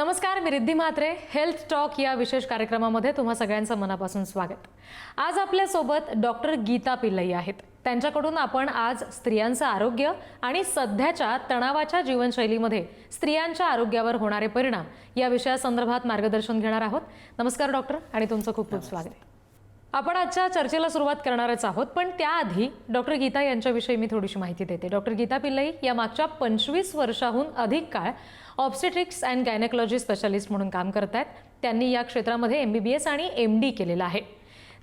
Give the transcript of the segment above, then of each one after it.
नमस्कार मी Riddhi Mhatre. Health talk या विशेष कार्यक्रमामध्ये तुम्हा सगळ्यांचं मनापासून स्वागत. आज आपल्यासोबत डॉक्टर गीता पिल्लई आहेत. त्यांच्याकडून आपण आज स्त्रियांचं आरोग्य आणि सध्याच्या तणावाच्या जीवनशैलीमध्ये स्त्रियांच्या आरोग्यावर होणारे परिणाम या विषयासंदर्भात मार्गदर्शन घेणार आहोत. नमस्कार डॉक्टर आणि तुमचं खूप खूप स्वागत. आपण आजच्या चर्चेला सुरुवात करणारच आहोत पण त्याआधी डॉक्टर गीता यांच्याविषयी मी थोडीशी माहिती देते. डॉक्टर गीता पिल्लई या मागच्या पंचवीस वर्षाहून अधिक काळ ऑब्स्टेट्रिक्स अँड गायनेकॉलॉजी स्पेशालिस्ट म्हणून काम करत आहेत त्यांनी या क्षेत्रामध्ये एम बी बी एस आणि एम डी केलेला आहे.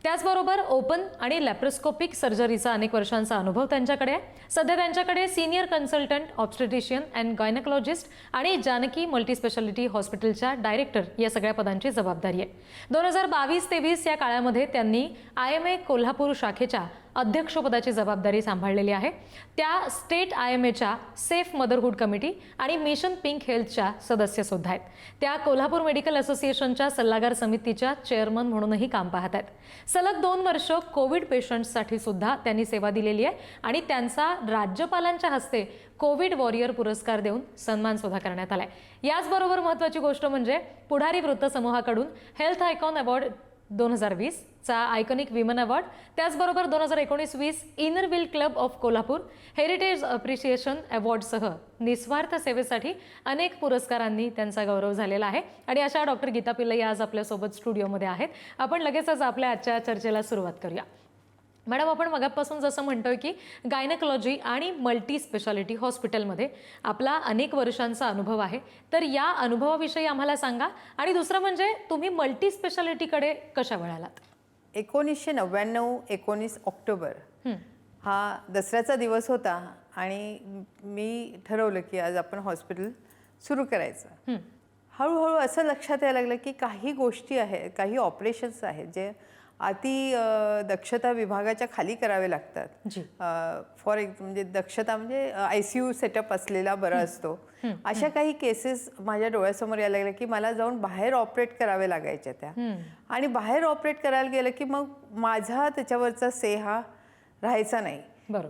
त्याचबरोबर ओपन आणि लॅप्रोस्कोपिक सर्जरीचा अनेक वर्षांचा अनुभव त्यांच्याकडे आहे. सध्या त्यांच्याकडे senior consultant obstetrician and gynaecologist आणि जानकी मल्टीस्पेशालिटी हॉस्पिटलच्या डायरेक्टर या सगळ्या पदांची जबाबदारी आहे. दोन हजार बावीस तेवीस या काळामध्ये त्यांनी आय एम ए कोल्हापूर शाखेच्या अध्यक्षपदाची जबाबदारी सांभाळलेली आहे. त्या स्टेट आय एम एच्या सेफ मदरहूड कमिटी आणि मिशन पिंक हेल्थच्या सदस्यसुद्धा आहेत. त्या कोल्हापूर मेडिकल असोसिएशनच्या सल्लागार समितीच्या चेअरमन म्हणूनही काम पाहत आहेत. सलग दोन वर्ष कोविड पेशंट्ससाठी सुद्धा त्यांनी सेवा दिलेली आहे आणि त्यांचा राज्यपालांच्या हस्ते कोविड वॉरियर पुरस्कार देऊन सन्मान सुद्धा करण्यात आलाय. याचबरोबर महत्त्वाची गोष्ट म्हणजे पुढारी वृत्तसमूहाकडून हेल्थ आयकॉन अवॉर्ड दोन हजार वीसचा आयकॉनिक विमन अवॉर्ड. त्याचबरोबर दोन हजार एकोणीस वीस inner wheel club of Kolhapur heritage appreciation अवॉर्डसह निस्वार्थ सेवेसाठी अनेक पुरस्कारांनी त्यांचा गौरव झालेला आहे. आणि अशा डॉक्टर गीता पिल्लई आज आपल्यासोबत स्टुडिओमध्ये आहेत. आपण लगेचच आपल्या आजच्या चर्चेला सुरुवात करूया. मॅडम आपण मगापासून जसं म्हणतोय की गायनकॉलॉजी आणि मल्टी स्पेशालिटी हॉस्पिटलमध्ये आपला अनेक वर्षांचा अनुभव आहे. तर या अनुभवाविषयी आम्हाला सांगा. आणि दुसरं म्हणजे तुम्ही मल्टी स्पेशालिटीकडे कशा वळालात? एकोणीसशे नव्याण्णव एकोणीस ऑक्टोबर हं, दसऱ्याचा दिवस होता आणि मी ठरवलं की आज आपण हॉस्पिटल सुरू करायचं. हळूहळू असं लक्षात यायला लागलं की काही गोष्टी आहेत काही ऑपरेशन्स आहेत जे अति दक्षता विभागाच्या खाली करावे लागतात. फॉर एक म्हणजे दक्षता म्हणजे आय सी यू सेटअप असलेला बरा असतो. अशा काही केसेस माझ्या डोळ्यासमोर यायला लागल्या की मला जाऊन बाहेर ऑपरेट करावे लागायच्या त्या. आणि बाहेर ऑपरेट करायला गेलं की मग माझा त्याच्यावरचा से हा राहायचा नाही.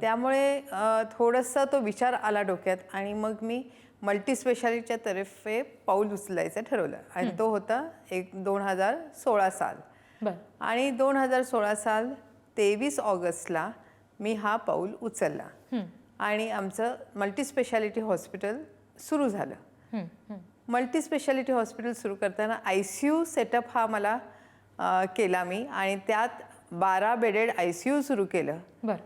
त्यामुळे थोडंसं तो विचार आला डोक्यात आणि मग मी मल्टी स्पेशालिटीच्या तर्फे पाऊल उचलायचं ठरवलं. आणि तो होता एक दोन हजार सोळा साल. आणि दोन हजार सोळा साल तेवीस ऑगस्टला मी हा पाऊल उचलला. आणि आमचं मल्टी स्पेशालिटी हॉस्पिटल सुरू झालं. हं, हं, मल्टी स्पेशालिटी हॉस्पिटल सुरू करताना आय सी यू सेटअप हा मला केला मी आणि त्यात बारा बेडेड आय सी यू सुरू केलं. बरं.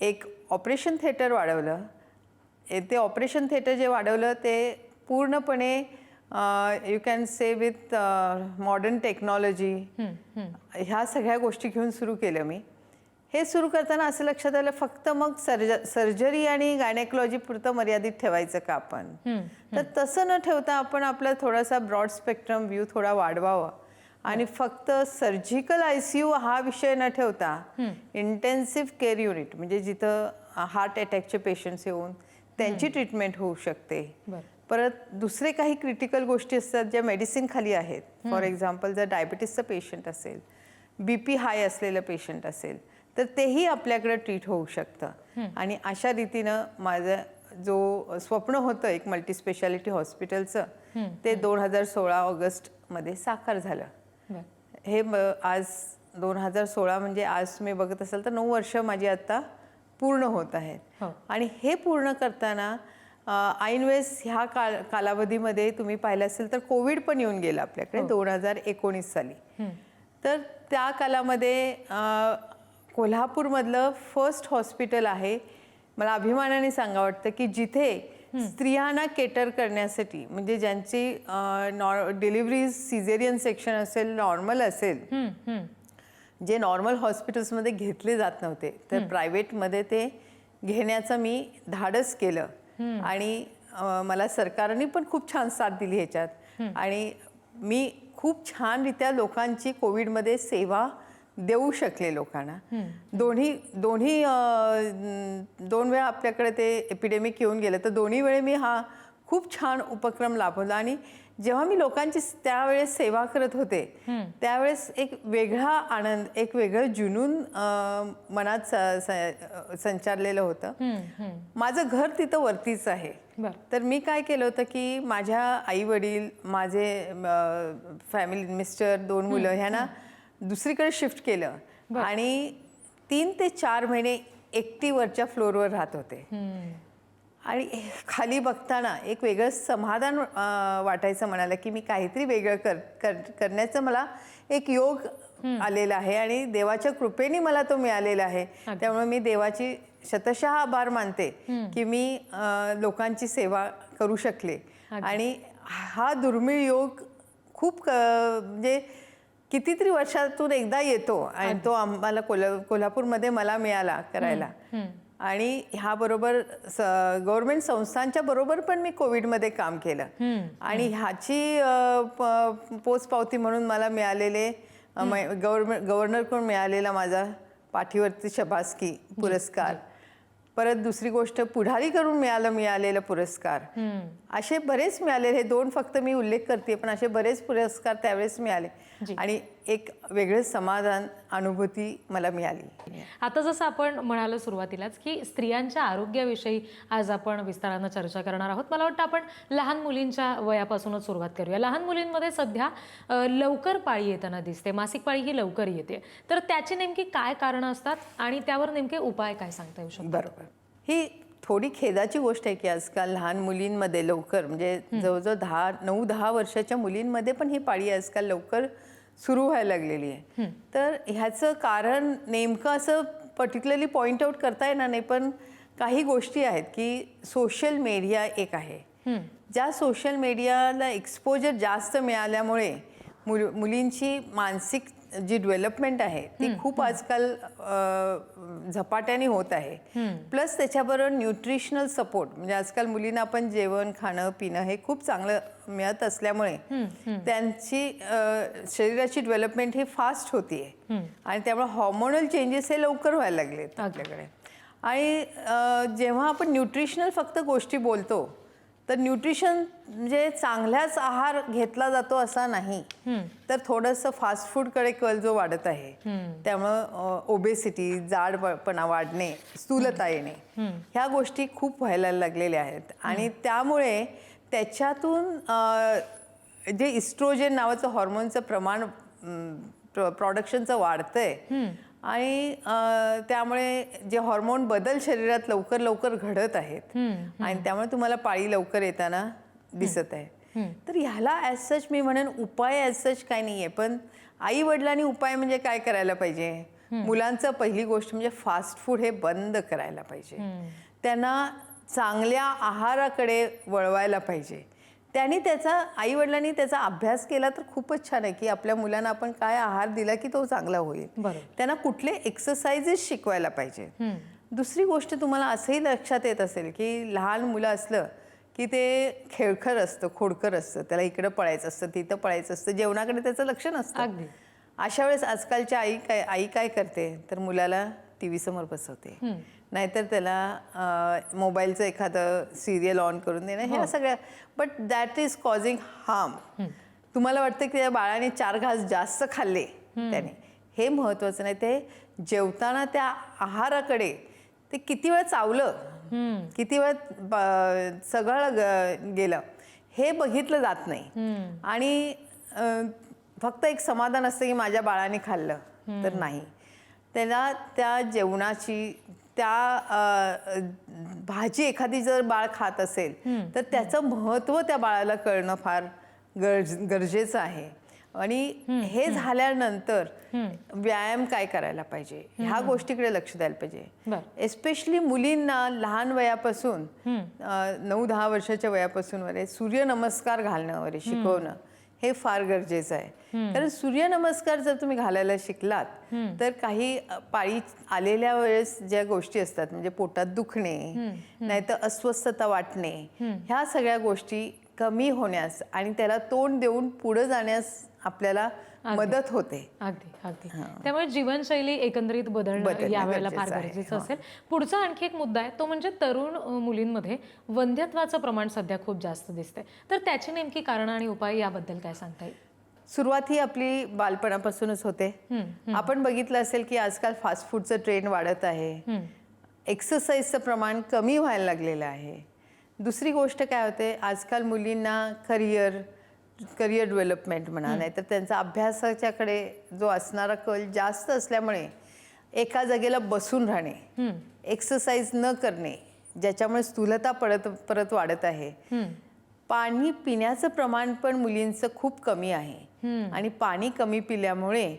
एक ऑपरेशन थिएटर वाढवलं. ते ऑपरेशन थिएटर जे वाढवलं ते पूर्णपणे you can say with modern technology ह्या सगळ्या गोष्टी घेऊन सुरू केलं मी. हे सुरू करताना असं लक्षात आलं फक्त मग सर्ज सर्जरी आणि गायनेकॉलॉजी पुरतं मर्यादित ठेवायचं का आपण? तर तसं न ठेवता आपण आपला थोडासा ब्रॉड स्पेक्ट्रम व्ह्यू थोडा वाढवावा. आणि फक्त सर्जिकल आय सी यू हा विषय न ठेवता इंटेन्सिव्ह केअर युनिट म्हणजे जिथं हार्ट अटॅकचे पेशंट्स येऊन त्यांची ट्रीटमेंट होऊ शकते. परत दुसरे काही क्रिटिकल गोष्टी असतात ज्या मेडिसिन खाली आहेत. फॉर एक्झाम्पल जर डायबिटीसचं पेशंट असेल बी पी हाय असलेलं पेशंट असेल तर तेही आपल्याकडे ट्रीट होऊ शकतं. आणि अशा रीतीनं माझं जो स्वप्न होतं एक मल्टी स्पेशालिटी हॉस्पिटलचं ते दोन हजार सोळा ऑगस्टमध्ये साकार झालं. हे म- आज दोन हजार सोळा म्हणजे आज तुम्ही बघत असाल तर नऊ वर्ष माझी आता पूर्ण होत आहेत. हो. आणि हे पूर्ण करताना ऐन वेळेस ह्या काल कालावधीमध्ये तुम्ही पाहिलं असेल तर कोविड पण येऊन गेलं आपल्याकडे दोन हजार एकोणीस साली. हं, तर त्या कालामध्ये कोल्हापूरमधलं फर्स्ट हॉस्पिटल आहे. मला अभिमानाने सांगा वाटतं की जिथे स्त्रियांना केटर करण्यासाठी म्हणजे ज्यांची नॉर डिलिव्हरी सिझेरियन सेक्शन असेल नॉर्मल असेल हं, हं, जे नॉर्मल हॉस्पिटल्समध्ये घेतले जात नव्हते तर प्रायव्हेटमध्ये ते घेण्याचं मी धाडस केलं. आणि मला सरकारने पण खूप छान साथ दिली ह्याच्यात. आणि मी खूप छानरित्या लोकांची कोविडमध्ये सेवा देऊ शकले लोकांना. दोन्ही दोन्ही दोन वेळा आपल्याकडे ते एपिडेमिक येऊन गेलं तर दोन्ही वेळे मी हा खूप छान उपक्रम लाभवला. आणि जेव्हा मी लोकांची त्यावेळेस सेवा करत होते त्यावेळेस एक वेगळा आनंद एक वेगळं जुनून मनात संचारलेलं होतं. माझं घर तिथं वरतीच आहे. तर मी काय केलं होतं की माझ्या आई वडील माझे फॅमिली मिस्टर दोन मुलं ह्यांना दुसरीकडे शिफ्ट केलं. आणि तीन ते चार महिने एकटी वरच्या फ्लोअरवर राहत होते. आणि खाली बघताना एक वेगळं समाधान वाटायचं म्हणाला की मी काहीतरी वेगळं कर कर- करण्याचं मला एक योग आलेला आहे आणि देवाच्या कृपेने मला तो मिळालेला आहे. त्यामुळे मी देवाची शतशः आभार मानते की मी लोकांची सेवा करू शकले. आणि हा दुर्मिळ योग खूप म्हणजे कितीतरी वर्षातून एकदा येतो आणि तो आम्हाला कोल्हा कोल्हापूरमध्ये मला मिळाला करायला. आणि ह्याबरोबर गव्हर्नमेंट संस्थांच्या बरोबर पण मी कोविडमध्ये काम केलं. आणि ह्याची अ, प- पोचपावती म्हणून मला मिळालेले गव्हर्नमेंट गव्हर्नरकडून मिळालेला माझा पाठीवरती शबासकी पुरस्कार. परत दुसरी गोष्ट पुढारीकडून मिळालं मिळालेला पुरस्कार. असे बरेच मिळाले हे दोन फक्त मी उल्लेख करते पण असे बरेच पुरस्कार त्यावेळेस मिळाले. आणि एक वेगळं समाधान अनुभूती मला मिळाली. आता जसं आपण म्हणालो सुरुवातीलाच की स्त्रियांच्या आरोग्याविषयी आज आपण विस्तारानं चर्चा करणार आहोत. मला वाटतं आपण लहान मुलींच्या वयापासूनच सुरुवात करूया. लहान मुलींमध्ये सध्या लवकर पाळी येताना दिसते. मासिक पाळी ही लवकर येते. तर त्याची नेमकी काय कारणं असतात आणि त्यावर नेमके उपाय काय सांगता येऊ शकतात? बरोबर. ही थोडी खेदाची गोष्ट आहे की आजकाल लहान मुलींमध्ये लवकर म्हणजे जवळजवळ दहा नऊ दहा वर्षाच्या मुलींमध्ये पण ही पाळी आजकाल लवकर सुरू व्हायला लागलेली आहे. तर ह्याचं कारण नेमकं असं पर्टिक्युलरली पॉइंट आउट करता येणार नाही पण काही गोष्टी आहेत की सोशल मीडिया एक आहे. ज्या सोशल मीडियाला एक्सपोजर जास्त मिळाल्यामुळे मुल मुलींची मानसिक जी डेव्हलपमेंट आहे ती खूप आजकाल झपाट्याने होत आहे. प्लस त्याच्याबरोबर न्यूट्रिशनल सपोर्ट म्हणजे आजकाल मुलींना आपण जेवण खाणं पिणं हे खूप चांगलं मिळत असल्यामुळे त्यांची शरीराची डेव्हलपमेंट ही फास्ट होतीये. आणि त्यामुळे हॉर्मोनल चेंजेस हे लवकर व्हायला लागलेत आपल्याकडे. आणि जेव्हा आपण न्यूट्रिशनल फक्त गोष्टी बोलतो तर न्यूट्रिशन म्हणजे चांगलाच आहार घेतला जातो असा नाही. तर थोडंसं फास्ट फूडकडे कल जो वाढत आहे त्यामुळं ओबेसिटी जाडपणा वाढणे स्थूलता येणे ह्या गोष्टी खूप व्हायला लागलेल्या आहेत. आणि त्यामुळे त्याच्यातून जे इस्ट्रोजेन नावाचं हॉर्मोनचं प्रमाण प्रोडक्शनचं वाढतंय आणि त्यामुळे जे हॉर्मोन बदल शरीरात लवकर लवकर घडत आहेत आणि त्यामुळे तुम्हाला पाळी लवकर येताना दिसत आहे. तर ह्याला ॲज सच मी म्हणेन उपाय ॲज सच काही नाही आहे पण आई वडिलांनी उपाय म्हणजे काय करायला पाहिजे? मुलांचं पहिली गोष्ट म्हणजे फास्ट फूड हे बंद करायला पाहिजे. त्यांना चांगल्या आहाराकडे वळवायला पाहिजे. त्यांनी त्याचा आई वडिलांनी त्याचा अभ्यास केला तर खूपच छान आहे की आपल्या मुलांना आपण काय आहार दिला की तो चांगला होईल. त्यांना कुठले एक्सरसाइजेस शिकवायला पाहिजे. दुसरी गोष्ट तुम्हाला असंही लक्षात येत असेल की लहान मुलं असलं की ते खेळखर असतं खोडकर असतं त्याला इकडं पळायचं असतं तिथं पळायचं असतं जेवणाकडे त्याचं लक्ष नसतं. अगदी. अशा वेळेस आजकालच्या आई काय आई काय करते? तर मुलाला टी व्ही समोर बसवते. नाहीतर त्याला मोबाईलचं एखादं सिरियल ऑन करून देणं ह्या सगळ्या but that is causing harm तुम्हाला वाटतं की त्या बाळाने चार घास जास्त खाल्ले त्याने. हे महत्वाचं नाही ते जेवताना त्या आहाराकडे ते किती वेळ चावलं किती वेळ सगळं गेलं हे बघितलं जात नाही. आणि फक्त एक समाधान असतं की माझ्या बाळाने खाल्लं तर नाही. त्याला त्या जेवणाची त्या भाजी एखादी जर बाळ खात असेल तर त्याचं महत्त्व त्या बाळाला कळणं फार गरज गरजेचं आहे. आणि हे झाल्यानंतर व्यायाम काय करायला पाहिजे? ह्या गोष्टीकडे लक्ष द्यायला पाहिजे. एस्पेशली मुलींना लहान वयापासून नऊ दहा वर्षाच्या वयापासून वरे सूर्यनमस्कार घालणं वरे शिकवणं हे फार गरजेचं आहे. कारण सूर्यनमस्कार जर तुम्ही घालायला शिकलात तर काही पाळी आलेल्या वेळेस ज्या गोष्टी असतात म्हणजे पोटात दुखणे नाहीतर अस्वस्थता वाटणे ह्या सगळ्या गोष्टी कमी होण्यास आणि त्याला तोंड देऊन पुढे जाण्यास आपल्याला मदत होते. अगदी अगदी. त्यामुळे जीवनशैली एकंदरीत बदलणं यावेळेला फार गरजेचं. गरजेचं असेल. पुढचा आणखी एक मुद्दा आहे तो म्हणजे तरुण मुलींमध्ये वंध्यत्वाचं प्रमाण सध्या खूप जास्त दिसतंय. तर त्याची नेमकी कारणं आणि उपाय याबद्दल काय सांगता येईल? सुरुवात ही आपली बालपणापासूनच होते. आपण बघितलं असेल की आजकाल फास्ट फूडचं ट्रेंड वाढत आहे. एक्सरसाइजचं प्रमाण कमी व्हायला लागलेलं आहे. दुसरी गोष्ट काय होते आजकाल मुलींना करिअर करिअर डेव्हलपमेंट म्हणा नाही तर त्यांचा अभ्यासाच्याकडे जो असणारा कल जास्त असल्यामुळे एका जागेला बसून राहणे एक्सरसाइज न करणे ज्याच्यामुळे स्थूलता परत परत वाढत आहे. पाणी पिण्याचं प्रमाण पण मुलींचं खूप कमी आहे. आणि पाणी कमी पिल्यामुळे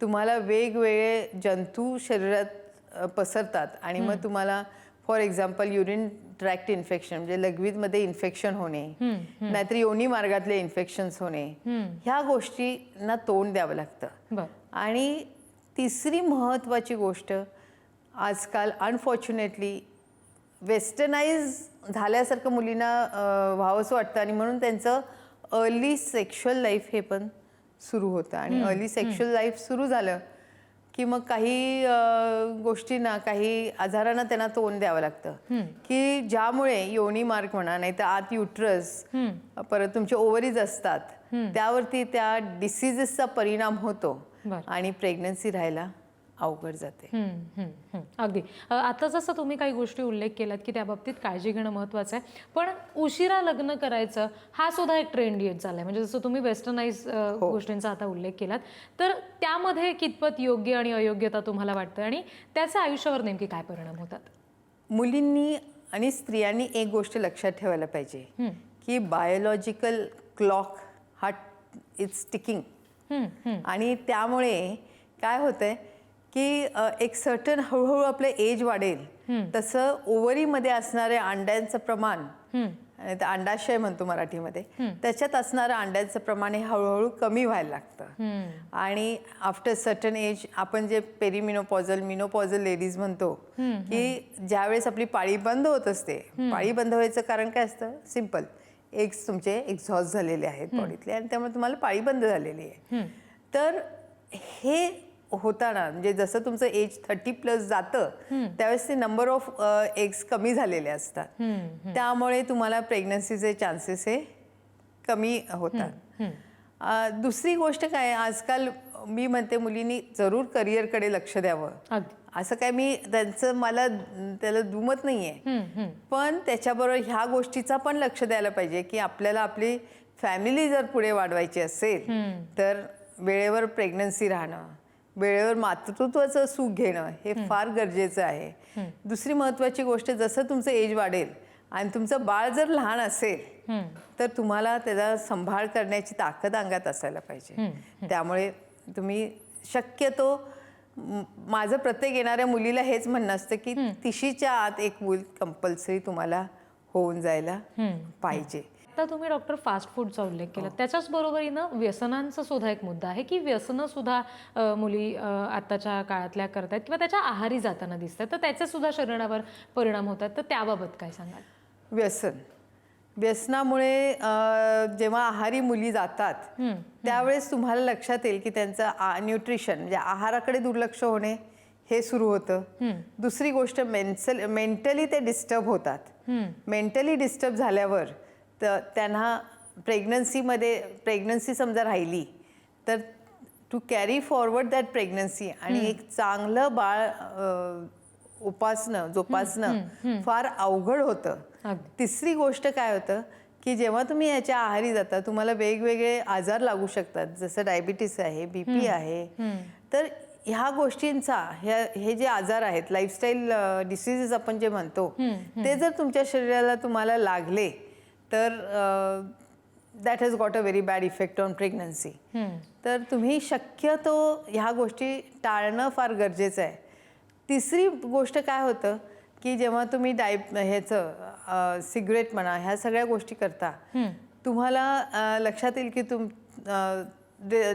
तुम्हाला वेगवेगळे जंतू शरीरात पसरतात आणि मग तुम्हाला for example urine tract infection म्हणजे लघवीमध्ये इन्फेक्शन होणे नाहीतर योनी मार्गातले इन्फेक्शन्स होणे ह्या गोष्टींना तोंड द्यावं लागतं. आणि तिसरी महत्त्वाची गोष्ट आजकाल अनफॉर्च्युनेटली वेस्टर्नाइज झाल्यासारखं मुलींना व्हावंसं वाटतं आणि म्हणून त्यांचं अर्ली सेक्शुअल लाईफ हे पण सुरू होतं. आणि अर्ली सेक्शुअल लाईफ सुरू झालं की मग काही गोष्टींना काही आजारांना त्यांना तोंड द्यावं लागतं. की ज्यामुळे योनी मार्ग म्हणा नाही तर आत युट्रस परत तुमचे ओव्हरीज असतात. त्यावरती त्या डिसिजेसचा परिणाम होतो. आणि प्रेग्नन्सी राहायला अवघड जाते. अगदी. आता जसं तुम्ही काही गोष्टी उल्लेख केलात की त्या बाबतीत काळजी घेणं महत्त्वाचं आहे. पण उशिरा लग्न करायचं हा सुद्धा एक ट्रेंड येत चाललाय. म्हणजे जसं तुम्ही वेस्टर्नाइज गोष्टींचा आता उल्लेख केलात. तर त्यामध्ये कितपत योग्य आणि अयोग्यता तुम्हाला वाटतं? आणि त्याचा आयुष्यावर नेमके काय परिणाम होतात? मुलींनी आणि स्त्रियांनी एक गोष्ट लक्षात ठेवायला पाहिजे. की बायोलॉजिकल क्लॉक हा इट्स टिकिंग. आणि त्यामुळे काय होतंय? की एक सर्टन हळूहळू आपलं एज वाढेल. तसं ओव्हरीमध्ये असणाऱ्या अंड्यांचं प्रमाण अंडाशय म्हणतो मराठीमध्ये त्याच्यात असणारं अंड्यांचं प्रमाण हे हळूहळू कमी व्हायला लागतं. आणि आफ्टर सर्टन एज आपण जे पेरिमिनोपॉझल मिनोपॉझल लेडीज म्हणतो की ज्यावेळेस आपली पाळी बंद होत असते पाळी बंद व्हायचं कारण काय असतं? सिंपल एग्स तुमचे एक्झॉस्ट झालेले आहेत बॉडीतले आणि त्यामुळे तुम्हाला पाळी बंद झालेली आहे. तर हे होताना म्हणजे जसं तुमचं एज थर्टी प्लस जातं त्यावेळेस ते नंबर ऑफ एग्स कमी झालेले असतात. त्यामुळे तुम्हाला प्रेग्नन्सीचे चान्सेस हे कमी होतात. दुसरी गोष्ट काय आजकाल मी म्हणते मुलींनी जरूर करिअरकडे लक्ष द्यावं. असं काय मी त्यांचं मला त्याला दुमत नाही आहे. पण त्याच्याबरोबर ह्या गोष्टीचा पण लक्ष द्यायला पाहिजे की आपल्याला आपली फॅमिली जर पुढे वाढवायची असेल तर वेळेवर प्रेग्नन्सी राहणं वेळेवर मातृत्वाचं सुख घेणं हे फार गरजेचं आहे. दुसरी महत्त्वाची गोष्ट जसं तुमचं एज वाढेल आणि तुमचं बाळ जर लहान असेल तर तुम्हाला त्याचा सांभाळ करण्याची ताकद अंगात असायला पाहिजे. त्यामुळे तुम्ही शक्यतो माझं प्रत्येक येणाऱ्या मुलीला हेच म्हणणं असतं की तिशीच्या आत एक मूल कंपल्सरी तुम्हाला होऊन जायला पाहिजे. आता तुम्ही डॉक्टर फास्ट फूडचा उल्लेख केला. त्याच्याच बरोबरीनं व्यसनांचा सुद्धा एक मुद्दा आहे की व्यसनं सुद्धा मुली अ, आताच्या काळातल्या करतायत किंवा त्याच्या आहारी जाताना दिसतात तर त्याचे सुद्धा शरीरावर परिणाम होतात. तर त्याबाबत काय सांगाल? व्यसन. व्यसनामुळे जेव्हा आहारी मुली जातात त्यावेळेस तुम्हाला लक्षात येईल की त्यांचं न्यूट्रिशन म्हणजे आहाराकडे दुर्लक्ष होणे हे सुरू होतं. दुसरी गोष्ट मेन्सल मेंटली ते डिस्टर्ब होतात. मेंटली डिस्टर्ब झाल्यावर तर त्यांना प्रेग्नन्सीमध्ये प्रेग्नन्सी समजा राहिली तर to carry forward that pregnancy आणि एक चांगलं बाळ उपासणं जोपासणं फार अवघड होतं. तिसरी गोष्ट काय होतं की जेव्हा तुम्ही याच्या आहारी जाता तुम्हाला वेगवेगळे आजार लागू शकतात जसं डायबिटीस आहे बीपी आहे. तर ह्या गोष्टींचा ह्या हे जे आजार आहेत लाईफस्टाईल डिसिजेस आपण जे म्हणतो ते जर तुमच्या शरीराला तुम्हाला लागले तर that has got a very bad effect on pregnancy तर तुम्ही शक्यतो ह्या गोष्टी टाळणं फार गरजेचं आहे. तिसरी गोष्ट काय होतं की जेव्हा तुम्ही डाय ह्याचं सिगरेट म्हणा ह्या सगळ्या गोष्टी करता तुम्हाला लक्षात येईल की तुम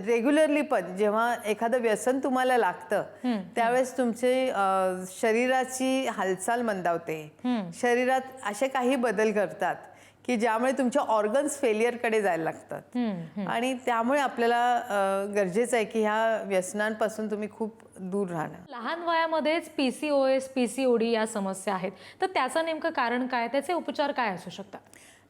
रेग्युलरली पण जेव्हा एखादं व्यसन तुम्हाला लागतं त्यावेळेस तुमचे शरीराची हालचाल मंदावते. शरीरात असे काही बदल करतात की ज्यामुळे तुमच्या ऑर्गन्स फेलियरकडे जायला लागतात. आणि त्यामुळे आपल्याला गरजेचं आहे की ह्या व्यसनांपासून तुम्ही खूप दूर राहणं लहान वयामध्येच P C O S P C O D या समस्या आहेत. तर त्याचं नेमकं कारण काय? त्याचे उपचार काय असू शकतात?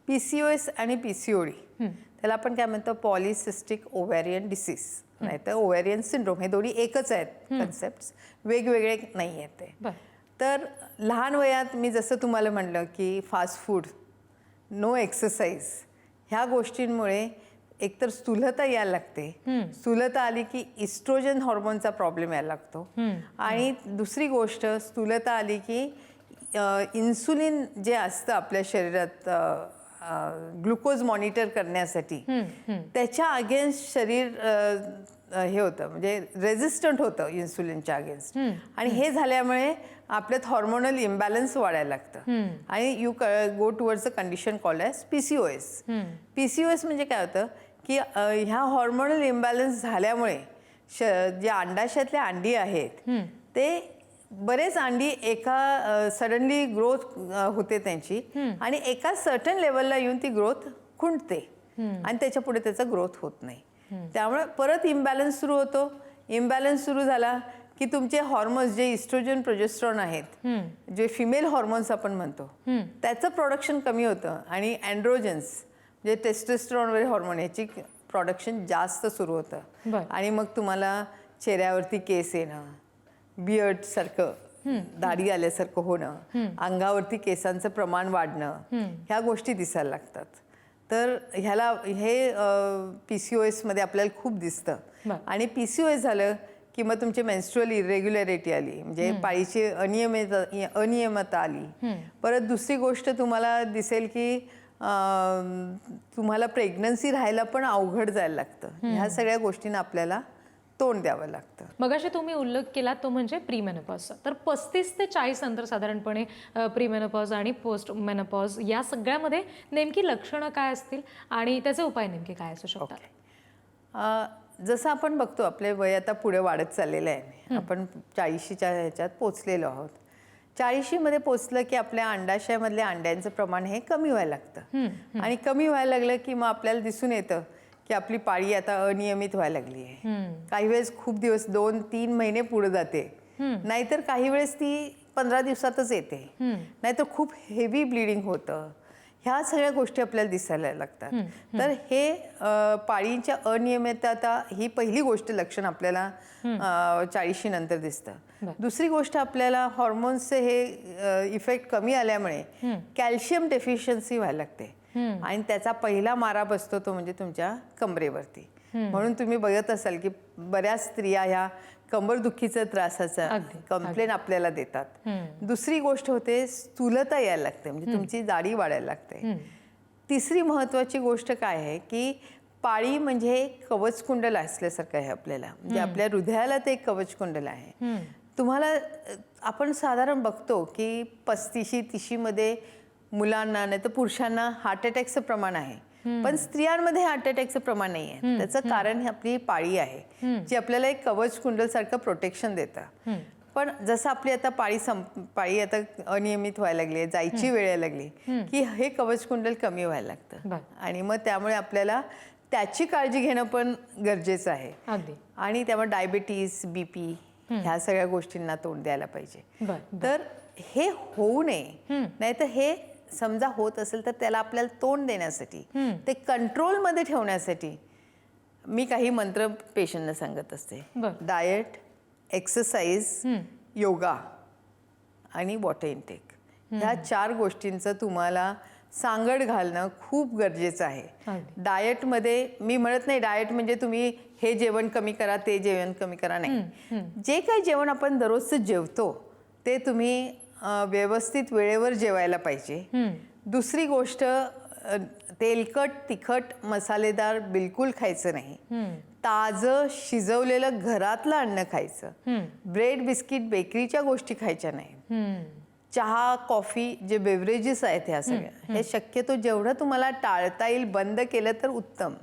पी सी ओ एस आणि पी सी ओ डी त्याला आपण काय म्हणतो? पॉलिसिस्टिक ओव्हॅरियन डिसीज नाही तर ओव्हॅरियन सिंड्रोम हे दोन्ही एकच आहेत कन्सेप्ट वेगवेगळे नाही आहेत ते तर लहान वयात मी जसं तुम्हाला म्हणलं की फास्ट फूड नो एक्सरसाइज. ह्या गोष्टींमुळे एकतर स्थूलता यायला लागते. स्थूलता आली की इस्ट्रोजन हॉर्मोनचा प्रॉब्लेम यायला लागतो. आणि दुसरी गोष्ट स्थूलता आली की इन्सुलिन जे असतं आपल्या शरीरात ग्लुकोज मॉनिटर करण्यासाठी त्याच्या अगेन्स्ट शरीर हे होतं म्हणजे रेझिस्टंट होतं इन्सुलिनच्या अगेन्स्ट. आणि हे झाल्यामुळे आपल्यात हॉर्मोनल इम्बॅलन्स वाढायला लागतं. आणि you go towards a condition called P C O S P C O S म्हणजे काय होतं? की ह्या हॉर्मोनल इम्बॅलन्स झाल्यामुळे श जे अंडाशयातले अंडी आहेत ते बरेच अंडी एका सडनली ग्रोथ होते त्यांची आणि एका सर्टन लेवलला येऊन ती ग्रोथ खुंटते. आणि त्याच्या पुढे त्याचा ग्रोथ होत नाही. त्यामुळे परत इम्बॅलन्स सुरू होतो. इम्बॅलन्स सुरू झाला की तुमचे हॉर्मोन्स जे इस्ट्रोजन प्रोजेस्ट्रॉन आहेत जे फिमेल हॉर्मोन्स आपण म्हणतो त्याचं प्रोडक्शन कमी होतं आणि अँड्रोजन्स जे टेस्टोस्टेरॉन वगैरे हॉर्मोन याची प्रोडक्शन जास्त सुरू होतं. आणि मग तुम्हाला चेहऱ्यावरती केस येणं बियर्ड सारखं दाढी आल्यासारखं होणं अंगावरती केसांचं प्रमाण वाढणं ह्या गोष्टी दिसायला लागतात. तर ह्याला हे पी सी ओ एसमध्ये आपल्याला खूप दिसतं. आणि पी सी ओ एस झालं की मग तुमची मेन्स्ट्रुअल इरेग्युलरिटी आली. म्हणजे पाळीची अनियमित अनियमितता आली. परत दुसरी गोष्ट तुम्हाला दिसेल की तुम्हाला प्रेग्नन्सी राहायला पण अवघड जायला लागतं. ह्या सगळ्या गोष्टींना आपल्याला तोंड द्यावं लागतं. मगाशी तुम्ही उल्लेख केला तो म्हणजे प्रीमेनोपॉजचा तर पस्तीस ते चाळीस नंतर साधारणपणे प्रीमेनोपॉज आणि पोस्ट मेनोपॉज या सगळ्यामध्ये नेमकी लक्षणं काय असतील आणि त्याचे उपाय नेमके काय असू शकतात? जसं आपण बघतो आपले वय आता पुढे वाढत चाललेलं आहे. आपण चाळीशीच्या ह्याच्यात पोचलेलो आहोत. चाळीशीमध्ये पोचलं की आपल्या अंडाशयामधल्या अंड्यांचं प्रमाण हे कमी व्हायला लागतं. आणि कमी व्हायला लागलं की मग आपल्याला दिसून येतं की आपली पाळी आता अनियमित व्हायला लागली आहे. काही वेळेस खूप दिवस दोन तीन महिने पुढे जाते. नाहीतर काही वेळेस ती पंधरा दिवसातच येते. नाहीतर खूप हेवी ब्लिडिंग होतं. ह्या सगळ्या गोष्टी आपल्याला दिसायला लागतात. तर हे पाळीच्या अनियमितता ही पहिली गोष्ट लक्षण आपल्याला चाळीशी नंतर दिसतं. दुसरी गोष्ट आपल्याला हॉर्मोन्सचे हे इफेक्ट कमी आल्यामुळे कॅल्शियम डेफिशियन्सी व्हायला लागते. आणि त्याचा पहिला मारा बसतो तो म्हणजे तुमच्या कमरेवरती. म्हणून तुम्ही बघत असाल की बऱ्याच स्त्रिया ह्या कंबरदुखीचा त्रासाचा कंप्लेन आपल्याला देतात. दुसरी गोष्ट होते स्थूलता यायला लागते म्हणजे तुमची जाडी वाढायला लागते. तिसरी महत्वाची गोष्ट काय आहे की पाळी म्हणजे एक कवच कुंडल असल्यासारखं आहे आपल्याला. म्हणजे आपल्या हृदयाला ते एक कवच कुंडल आहे तुम्हाला आपण साधारण बघतो की पस्तीशी तिशीमध्ये मुलांना नाही तर पुरुषांना हार्ट अटॅकचं प्रमाण आहे. पण स्त्रियांमध्ये हार्ट अटॅकचं प्रमाण नाही आहे त्याचं कारण ही आपली पाळी आहे जी आपल्याला एक कवच कुंडल सारखं प्रोटेक्शन देतं पण जसं आपली आता पाळी संप पाळी आता अनियमित व्हायला लागली जायची वेळ यायला लागली की हे कवच कुंडल कमी व्हायला लागतं. आणि मग त्यामुळे आपल्याला त्याची काळजी घेणं पण गरजेचं आहे. आणि त्यामुळे डायबिटीस बीपी ह्या सगळ्या गोष्टींना तोंड द्यायला पाहिजे. तर हे होऊ नये नाहीतर हे समजा होत असेल तर त्याला आपल्याला तोंड देण्यासाठी ते कंट्रोलमध्ये ठेवण्यासाठी मी काही मंत्र पेशंटना सांगत असते. डाएट एक्सरसाइज योगा आणि वॉटर इनटेक ह्या चार गोष्टींचं तुम्हाला सांगड घालणं खूप गरजेचं आहे. डाएटमध्ये मी म्हणत नाही डाएट म्हणजे तुम्ही हे जेवण कमी करा ते जेवण कमी करा नाही. जे काही जेवण आपण दररोजचं जेवतो ते तुम्ही व्यवस्थित वेळेवर जेवायला पाहिजे. दुसरी गोष्ट तेलकट तिखट मसालेदार बिलकुल खायचं नाही. ताजं शिजवलेलं घरातलं अन्न खायचं. ब्रेड बिस्किट बेकरीच्या गोष्टी खायच्या नाही. चहा कॉफी जे बेवरेजेस आहेत ह्या सगळ्या हे शक्यतो जेवढं तुम्हाला टाळता येईल बंद केलं तर उत्तम.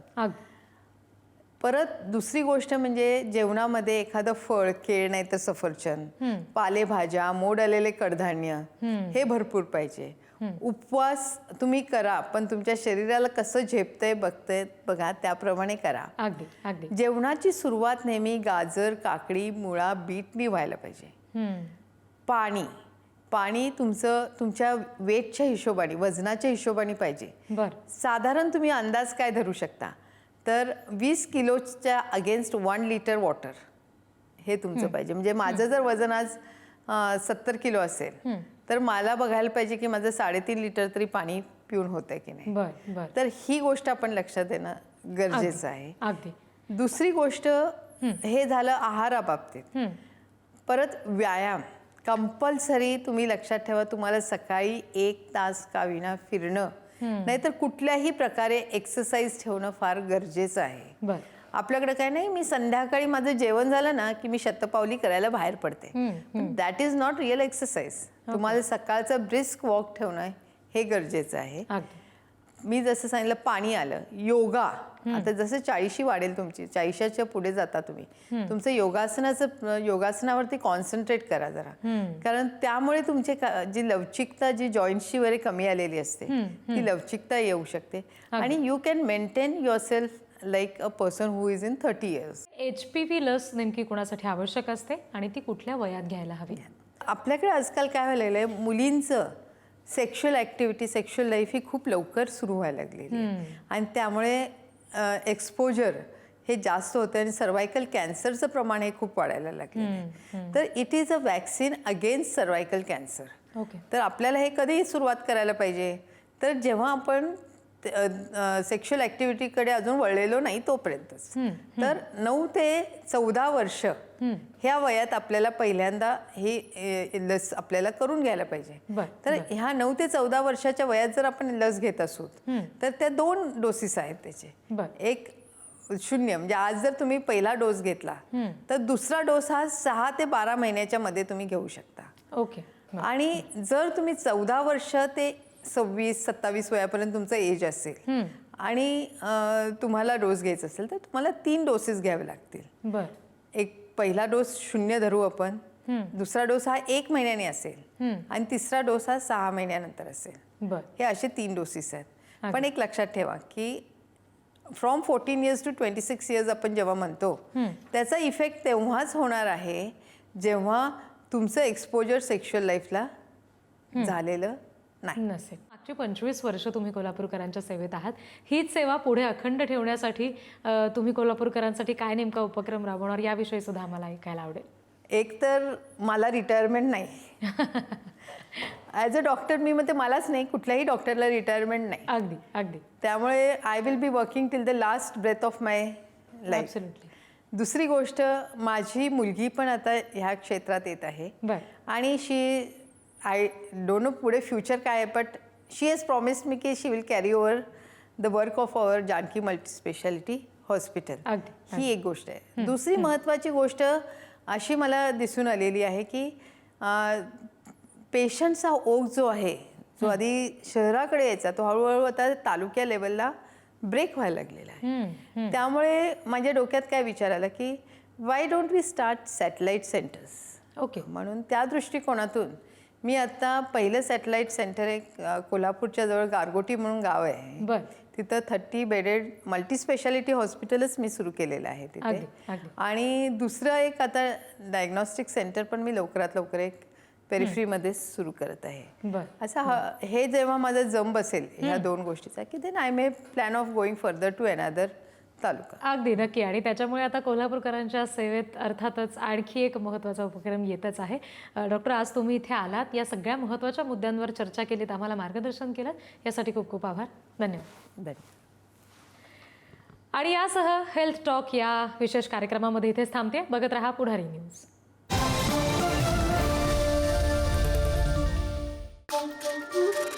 परत दुसरी गोष्ट म्हणजे जेवणामध्ये एखादं फळ केळ नाही तर सफरचंद पालेभाज्या मोड आलेले कडधान्य हे भरपूर पाहिजे. उपवास तुम्ही करा पण तुमच्या शरीराला कसं झेपतंय बघतंय बघा त्याप्रमाणे करा. अगदी अगदी. जेवणाची सुरुवात नेहमी गाजर काकडी मुळा बीटनी व्हायला पाहिजे. पाणी पाणी तुमचं तुमच्या वेटच्या हिशोबाने वजनाच्या हिशोबाने पाहिजे. बर. साधारण तुम्ही अंदाज काय धरू शकता? तर वीस किलोच्या अगेन्स्ट वन लिटर वॉटर हे तुमचं पाहिजे. म्हणजे माझं जर वजन आज सत्तर किलो असेल तर मला बघायला पाहिजे की माझं साडेतीन लिटर तरी पाणी पिऊन होतंय की नाही. तर ही गोष्ट आपण लक्षात देणं गरजेचं आहे. दुसरी गोष्ट हे. झालं आहाराबाबतीत. परत व्यायाम. कंपल्सरी तुम्ही लक्षात ठेवा तुम्हाला सकाळी एक तास का विना फिरणं नाहीतर कुठल्याही प्रकारे एक्सरसाइज ठेवणं फार गरजेचं आहे. आपल्याकडे काय नाही मी संध्याकाळी माझं जेवण झालं ना की मी शतपावली करायला बाहेर पडते. That is not real exercise तुम्हाला सकाळचं ब्रिस्क वॉक ठेवणं हे गरजेचं आहे. मी जसं सांगितलं पाणी आलं. योगा. आता जसं चाळीशी वाढेल तुमची चाळीशाच्या पुढे जाता तुम्ही. तुमचं योगासनाचं योगासनावरती कॉन्सन्ट्रेट करा जरा. कारण त्यामुळे तुमचे जी लवचिकता जी जॉईंटची वगैरे कमी आलेली असते ती लवचिकता येऊ शकते. आणि you can maintain yourself like a person who is in thirty years H P V लस नेमकी कोणासाठी आवश्यक असते आणि ती कुठल्या वयात घ्यायला हवी? आपल्याकडे आजकाल काय व्हायला मुलींचं सेक्शुअल ॲक्टिव्हिटी सेक्शुअल लाईफ ही खूप लवकर सुरू व्हायला लागलेली. आणि त्यामुळे एक्सपोजर हे जास्त होतं आणि सर्वायकल कॅन्सरचं प्रमाण हे खूप वाढायला लागलेलं आहे. तर it is a vaccine against cervical cancer. Okay. तर आपल्याला हे कधी सुरुवात करायला पाहिजे? तर जेव्हा आपण सेक्शुअल ॲक्टिव्हिटीकडे अजून वळलेलो नाही तोपर्यंतच. तर नऊ ते चौदा वर्ष ह्या वयात आपल्याला पहिल्यांदा ही लस आपल्याला करून घ्यायला पाहिजे. तर ह्या नऊ ते चौदा वर्षाच्या वयात जर आपण लस घेत असू तर त्या दोन डोसेस आहेत त्याचे. एक शून्य म्हणजे आज जर तुम्ही पहिला डोस घेतला तर दुसरा डोस हा सहा ते बारा महिन्याच्या मध्ये तुम्ही घेऊ शकता. ओके आणि जर तुम्ही चौदा वर्ष ते सव्वीस सत्तावीस वयापर्यंत तुमचं एज असेल. आणि तुम्हाला डोस घ्यायचा असेल तर तुम्हाला तीन डोसेस घ्यावे लागतील. बर. एक पहिला डोस शून्य धरू आपण. दुसरा डोस हा एक महिन्याने असेल. आणि तिसरा डोस हा सहा महिन्यानंतर असेल. हे असे तीन डोसेस आहेत. पण एक लक्षात ठेवा की from fourteen years to twenty six years आपण जेव्हा म्हणतो त्याचा इफेक्ट तेव्हाच होणार आहे जेव्हा तुमचं एक्सपोजर सेक्शुअल लाईफला झालेलं नाही. नसेल. मागची पंचवीस वर्ष तुम्ही कोल्हापूरकरांच्या सेवेत आहात. हीच सेवा पुढे अखंड ठेवण्यासाठी तुम्ही कोल्हापूरकरांसाठी काय नेमका उपक्रम राबवणार याविषयी सुद्धा आम्हाला ऐकायला आवडेल. एक तर मला रिटायरमेंट नाही. ॲज अ डॉक्टर मी म्हणते मलाच नाही कुठल्याही डॉक्टरला रिटायरमेंट नाही. अगदी अगदी. त्यामुळे I will be working till the last breath of my life दुसरी गोष्ट माझी मुलगी पण आता ह्या क्षेत्रात येत आहे. बर. आणि शी आय डोंट नो पुढे फ्युचर काय आहे बट शी हॅज प्रॉमिस्ड मी की she will carry over the work of our Janaki multi speciality hospital ही एक गोष्ट आहे. दुसरी महत्त्वाची गोष्ट अशी मला दिसून आलेली आहे की पेशंटचा ओघ जो आहे जो आधी शहराकडे यायचा तो हळूहळू आता तालुक्या लेवलला ब्रेक व्हायला लागलेला आहे. त्यामुळे माझ्या डोक्यात काय विचार आला की why don't we start satellite centres okay म्हणून त्या दृष्टिकोनातून मी आता पहिलं सॅटेलाईट सेंटर एक कोल्हापूरच्या जवळ गारगोटी म्हणून गाव आहे. बर. तिथं थर्टी बेडेड मल्टी स्पेशालिटी हॉस्पिटलच मी सुरू केलेलं आहे तिथे. आणि दुसरं एक आता डायग्नॉस्टिक सेंटर पण मी लवकरात लवकर एक पेरिफ्रीमध्ये सुरू करत आहे. असं हा हे जेव्हा माझा जम बसेल ह्या दोन गोष्टीचा की then I may plan of going further to another taluka. अगदी नक्की. आणि त्याच्यामुळे आता कोल्हापूरकरांच्या सेवेत अर्थातच आणखी एक महत्त्वाचा उपक्रम येतच आहे. डॉक्टर आज तुम्ही इथे आलात. या सगळ्या महत्त्वाच्या मुद्द्यांवर चर्चा केलीत. आम्हाला मार्गदर्शन केलं. यासाठी खूप खूप आभार. धन्यवाद. धन्यवाद. आणि यासह हेल्थ टॉक या विशेष कार्यक्रमामध्ये इथेच थांबते. बघत रहा पुढारी न्यूज. Thank you.